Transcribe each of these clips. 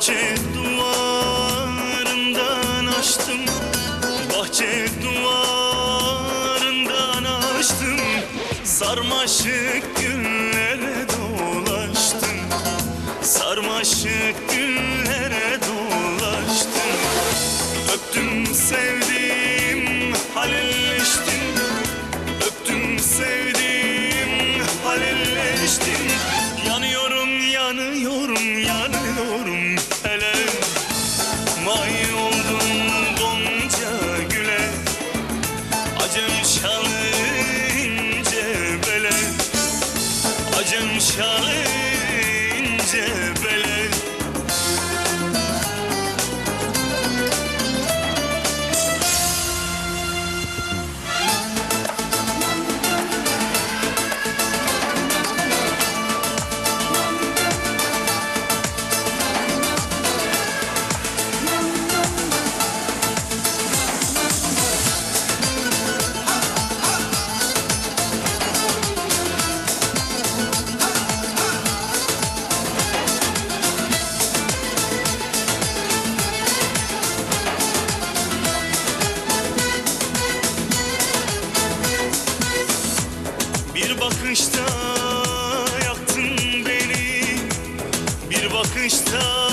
Bahçe duvarından açtım. Bahçe duvarından açtım. Sarmaşık güllere dolaştım. Sarmaşık güllere dolaştım. Öptüm sevdim halelleştim. Öptüm sevdim halelleştim. Yanıyorum yanıyorum yanıyorum May oldum gonca güle Acem şalı ince bele şalı くした。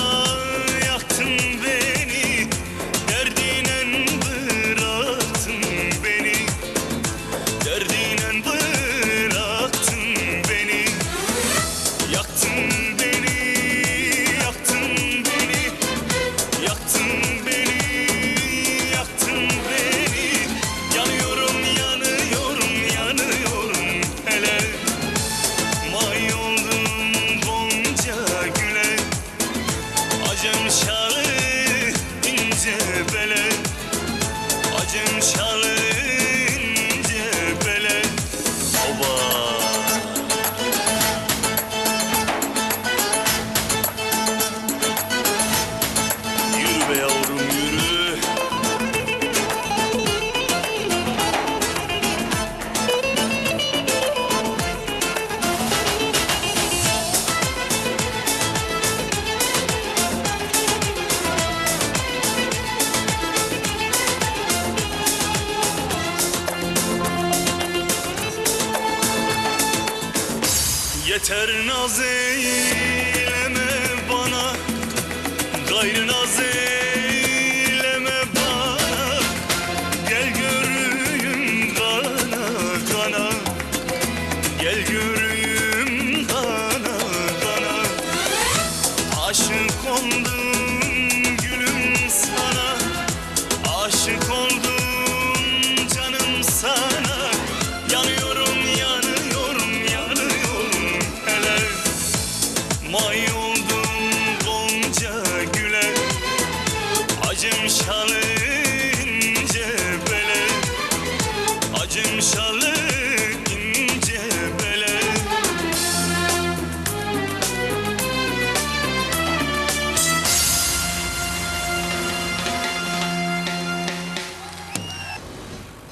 Shine. Yeter naz eyleme bana Gayrı naz eyleme bana. Gel göreyim kana kana. Gel göreyim kana kana. Aşık oldum Acım şalınca bele Acım şalınca bele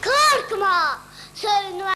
Korkma. Sorun.